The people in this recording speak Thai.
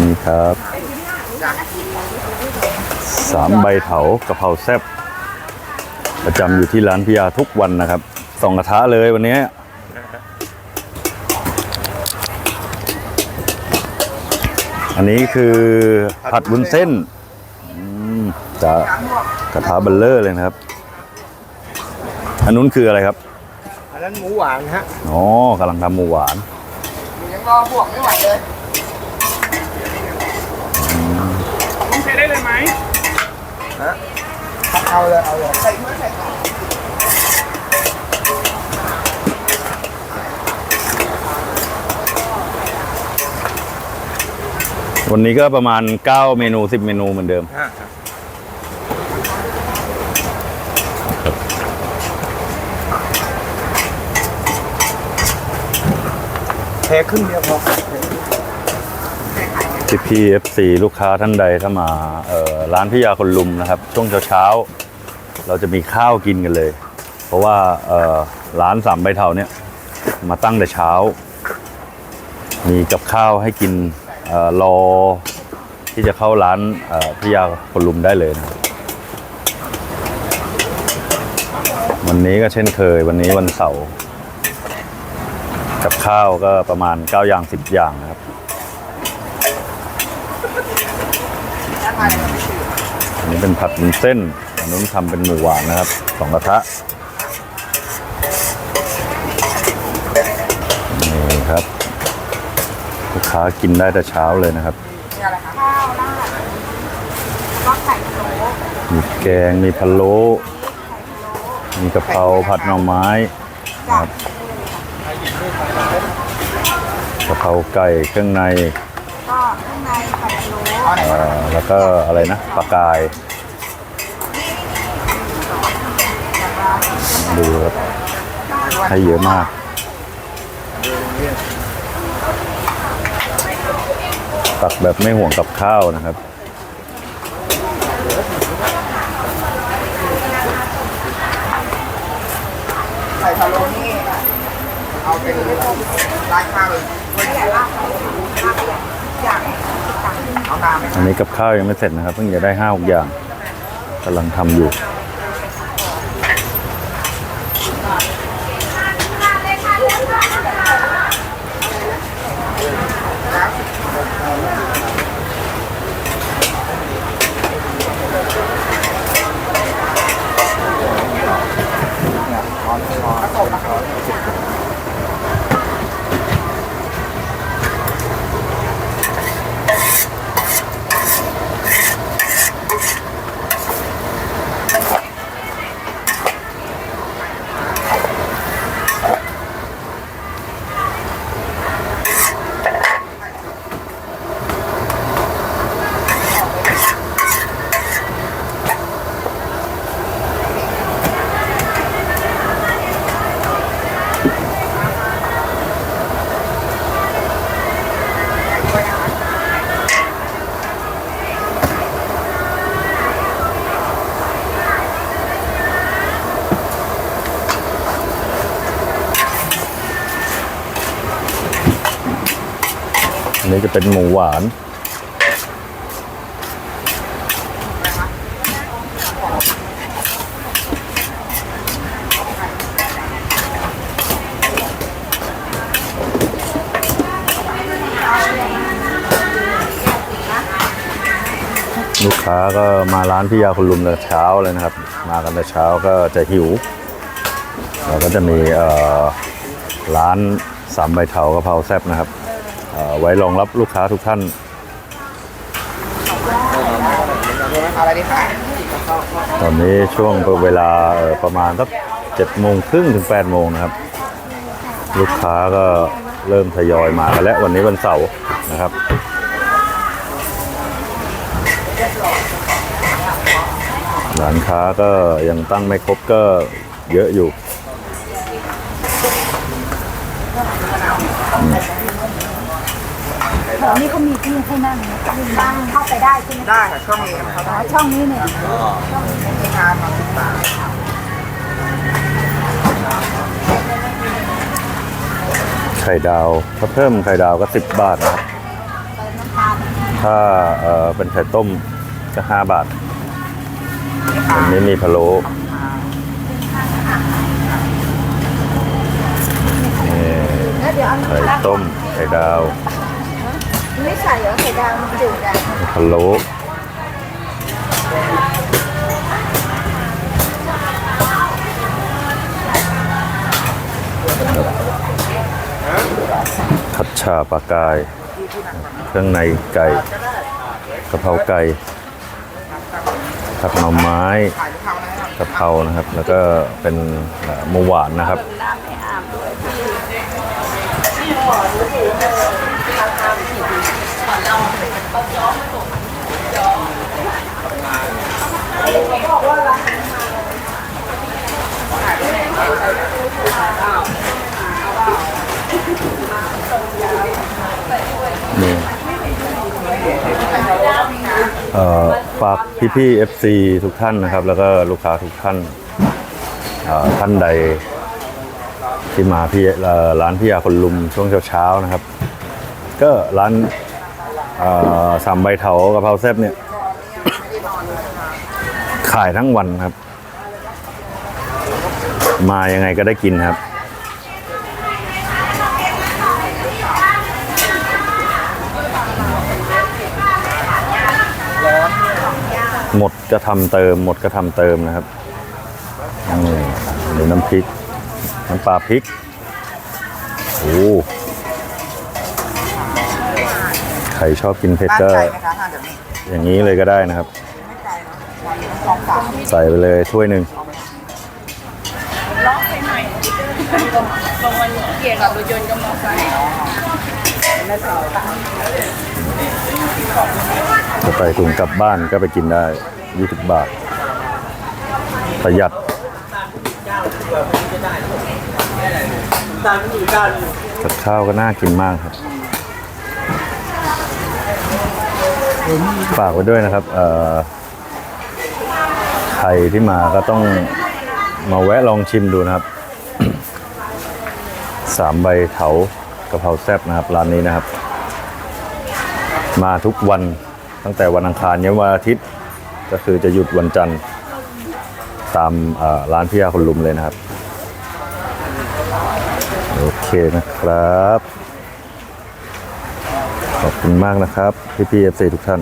นี่ครับสามใบเถากะเพราแซ่บประจำอยู่ที่ร้านพิยาทุกวันนะครับสองกระทะเลยวันนี้อันนี้คือผัดวุ้นเส้นอืมจะกระทะเบลเลอร์เลยนะครับ อันนู้นคืออะไรครับ อันนั้นหมูหวานฮะ อ๋อกำลังทำหมูหวาน ยังรอบวกไม่ไหวเลยลุงใช้ได้เลยไหมเอาเลยเอาเลยใส่เมื่อใส่ก่อนวันนี้ก็ประมาณ 9 เมนู 10 เมนูเหมือนเดิมฮะ เทครึ่งเดียวพอที่พีเอฟซีลูกค้าท่านใดถ้ามาร้านพิยาคนลุมนะครับ ช่วงเช้าๆ เราจะมีข้าวกินกันเลย เพราะว่าร้านสามใบเทาเนี่ย มาตั้งแต่เช้า มีกับข้าวให้กินอรอที่จะเข้าร้านเอ่อพิยาคนลุมได้เลยนะวันนี้ก็เช่นเคยวันนี้วันเสาร์ กับข้าวก็ประมาณ 9 อย่าง 10 อย่างนะครับอันนี้เป็นผัดวุ้นเส้นอันนู้นทำเป็นหมูหวานนะครับสองกระทะนี่ครับลูกค้ากินได้แต่เช้าเลยนะครับนี่อะไรคะข้าวราดก็ไข่พะโล้มีแกงมีพะโล้มีกะเพราผัดหน่อไม้นะครับกะเพราไก่เครื่องในก็ข้างในไข่พะโล้เอ่อแล้วก็อะไรนะปลากาย ดูครับให้เยอะมาก ตักแบบไม่ห่วงกับข้าวนะครับไข่พะโล้นี่เอาเป็นร้านข้าวเลยไม่ใหญ่มาก อันนี้กับข้าวยังไม่เสร็จนะครับ เพิ่งจะได้ห้าหกอย่างกำลังทำอยู่ นี้จะเป็นหมูหวาน ลูกค้าก็มาร้านพี่ยาคุณลุมแต่เช้าเลยนะครับ มากันแต่เช้าก็จะหิวแล้วก็จะมีเอ่อร้านสามใบเถากะเพราแซ่บนะครับ ไว้รองรับลูกค้าทุกท่านตอนนี้ช่วงเวลาประมาณสักเจ็ดโมงครึ่งถึงแปดโมงนะครับ ลูกค้าก็เริ่มทยอยมากันแล้ววันนี้วันเสาร์นะครับร้านค้าก็ยังตั้งไม่ครบก็เยอะอยู่ แถวนี้เขามีที่ให้นั่งนะนั่งเข้าไปได้ใช่ไหมได้ค่ะช่องนี้ครับอ๋อช่องนี้เนี่ยมีงานมาติดตามไข่ดาวถ้าเพิ่มไข่ดาวก็10บาทนะครับถ้าเอ่อเป็นไข่ต้มก็ห้าบาท อันนี้มีพะโล้นี่แล้วเดี๋ยวเอาไข่ต้มไข่ดาว ไม่ใส่เหรอไข่ดาวมันจืดอะพะโล้ผัดชาปลากาย เครื่องในไก่กะเพราไก่ผัดหน่อไม้กะเพรานะครับกะเพรานะครับ แล้วก็เป็นหมูหวานนะครับ นี่เอ่อฝากพี่ๆ FC ทุกท่านนะครับ แล้วก็ลูกค้าทุกท่านเอ่อท่านใดที่มาพี่เอ่อร้านพี่ยาคนลุมช่วงเช้าๆนะครับ ก็ร้าน สามใบเถากะเพราแซ่บเนี่ย ขายทั้งวันครับ มายังไงก็ได้กินครับ หมดก็ทำเติม หมดก็ทำเติมนะครับนี่น้ำพริก น้ำปลาพริก โอ้ ครชอบกินเผ็ดบ้านก็ไก่ไหมคะทานแบบนี้อย่างนี้เลยก็ได้นะครับไม่ไก่เนาะสองสามใส่ไปเลยถ้วยหนึ่งล็อกไปหน่อยลงมันเกี่ยวกับรถยนต์กับมอเตอร์ไซค์จะใส่ถุงกลับบ้านก็ไปกินได้ 20 บาท ประหยัดกับข้าวก็น่ากินมากครับ ฝากไว้ด้วยนะครับเอใครที่มาก็ต้องมาแวะลองชิมดูนะครับสามใบเถากะเพราแซ่บนะครับร้านนี้นะครับ มาทุกวันตั้งแต่วันอังคารยันวันอาทิตย์ ก็คือจะหยุดวันจันทร์ ตามร้านพี่ยาคนลุมเลยนะครับ โอเคนะครับ ขอบคุณมากนะครับพี่พีเอฟซีทุกท่าน